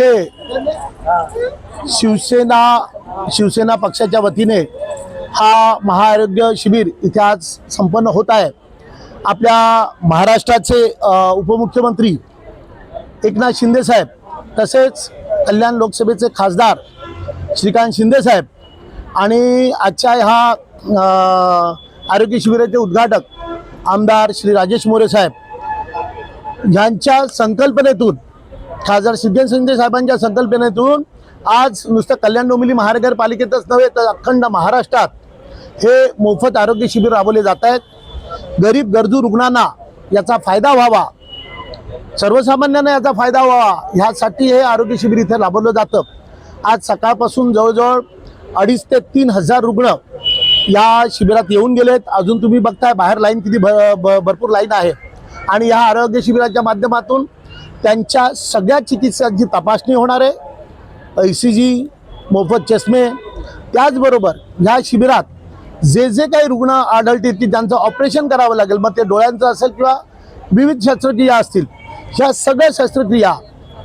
इथे शिवसेना शिवसेना पक्षाच्या वतीने हा महाआरोग्य शिबिर इथे आज संपन्न होत आहे. आपल्या महाराष्ट्राचे उपमुख्यमंत्री एकनाथ शिंदे साहेब तसेच कल्याण लोकसभेचे खासदार श्रीकांत शिंदे साहेब आणि आजच्या ह्या आरोग्य शिबिराचे उद्घाटक आमदार श्री राजेश मोरे साहेब यांच्या संकल्पनेतून खासदार सिद्धेन शिंदे साहेबांच्या संकल्पनेतून आज नुसतं कल्याण डोंबिवली महानगरपालिकेतच नव्हे तर अखंड महाराष्ट्रात हे मोफत आरोग्य शिबिर राबवले जात आहेत. गरीब गरजू रुग्णांना याचा फायदा व्हावा सर्वसामान्यांना याचा फायदा व्हावा ह्यासाठी हे आरोग्य शिबिर इथे राबवलं जातं. आज सकाळपासून जवळजवळ अडीच ते तीन हजार रुग्ण या शिबिरात येऊन गेलेत. अजून तुम्ही बघताय बाहेर लाईन किती भ- भरपूर लाईन आहे. आणि या आरोग्य शिबिराच्या माध्यमातून त्यांच्या सगळ्या चिकित्साची तपासणी होणार आहे ई सी जी मोफत चष्मे त्याचबरोबर ह्या शिबिरात जे जे काही रुग्ण आढळतील की त्यांचं ऑपरेशन करावं लागेल मग ते डोळ्यांचं असेल किंवा विविध शस्त्रक्रिया असतील ह्या सगळ्या शस्त्रक्रिया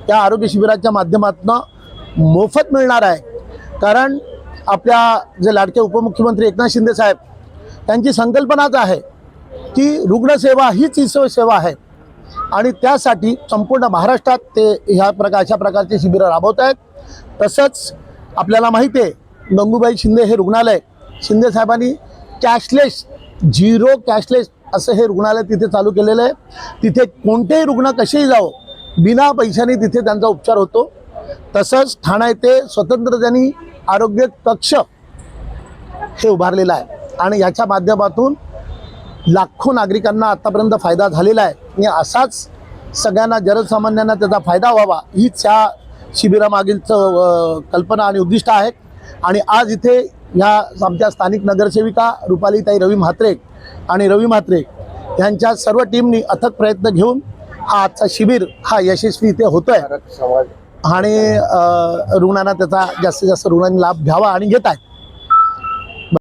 त्या आरोग्य शिबिराच्या माध्यमातून मोफत मिळणार आहे. कारण आपल्या जे लाडके उपमुख्यमंत्री एकनाथ शिंदे साहेब त्यांची संकल्पनाच आहे की रुग्णसेवा हीच ईश्वर सेवा आहे. आणि त्यासाठी संपूर्ण महाराष्ट्रात ते ह्या प्रकार अशा प्रकारचे शिबिरं राबवत आहेत. तसंच आपल्याला माहिती आहे गंगूबाई शिंदे हे रुग्णालय शिंदे साहेबांनी कॅशलेस झिरो कॅशलेस असं हे रुग्णालय तिथे चालू केलेलं आहे. तिथे कोणतेही रुग्ण कसेही जावो बिना पैशाने तिथे त्यांचा उपचार होतो. तसंच ठाणा येथे स्वतंत्र त्यांनी आरोग्य कक्ष हे उभारलेलं आहे. आणि याच्या माध्यमातून लाखो नागरिकांना आतापर्यंत फायदा झालेला आहे. आणि असाच सगळ्यांना जनसामान्यांना त्याचा फायदा व्हावा हीच ह्या शिबिरामागीलचं कल्पना आणि उद्दिष्ट आहे. आणि आज इथे ह्या आमच्या स्थानिक नगरसेविका रुपालीताई रवी म्हात्रे आणि रवी म्हात्रे यांच्या सर्व टीमनी अथक प्रयत्न घेऊन हा आजचा शिबिर हा यशस्वी इथे होतोय. आणि अ, रुग्णांना त्याचा जास्तीत जास्त रुग्णांनी लाभ घ्यावा आणि घेत आहेत